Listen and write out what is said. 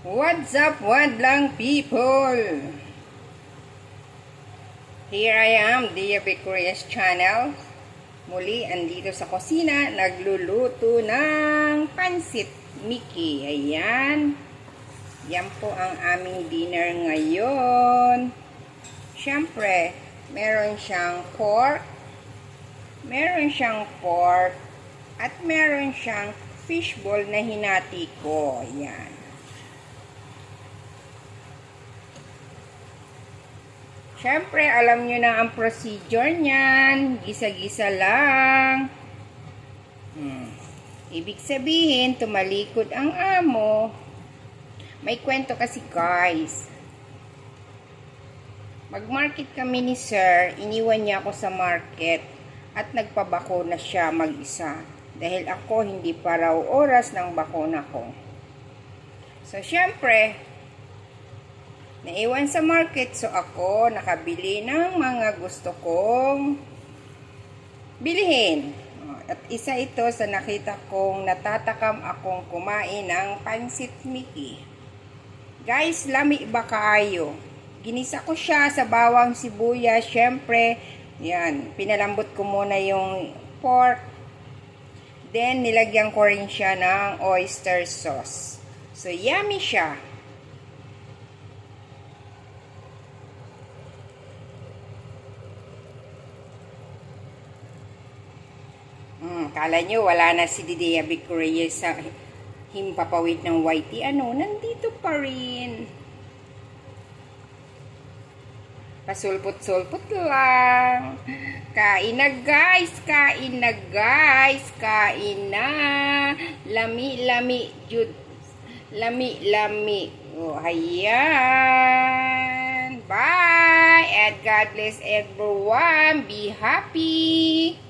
What's up, wadlang people? Here I am, Dia Victoria's channel. Muli, andito sa kusina, nagluluto ng pansit Mickey. Ayan. Yan po ang aming dinner ngayon. Siyempre, meron siyang pork, meron siyang pork, at meron siyang fishball na hinati ko. Ayan. Siyempre, alam nyo na ang procedure niyan. Gisa-gisa lang. Hmm. Ibig sabihin, tumalikod ang amo. May kwento kasi guys. Mag-market kami ni sir. Iniwan niya ako sa market. At nagpabakuna siya mag-isa. Dahil ako hindi pa raw oras ng bakuna ko. So, syempre, naiwan sa market. So, ako nakabili ng mga gusto kong bilhin. At isa ito sa nakita kong natatakam akong kumain ng pansit Mickey. Guys, lami ba kayo? Ginisa ko siya sa bawang sibuyas. Syempre, yan, pinalambot ko muna yung pork. Then, nilagyan ko rin siya ng oyster sauce. So, yummy siya. Kala nyo wala na si Didea Victoria sa himpapawid ng whitey. Ano, nandito pa rin. Pasulpot-sulpot lang. Kain na guys, kain na guys, kain na. Lami-lami, jud. Lami-lami. Oh, ayan. Bye! And God bless everyone. Be happy!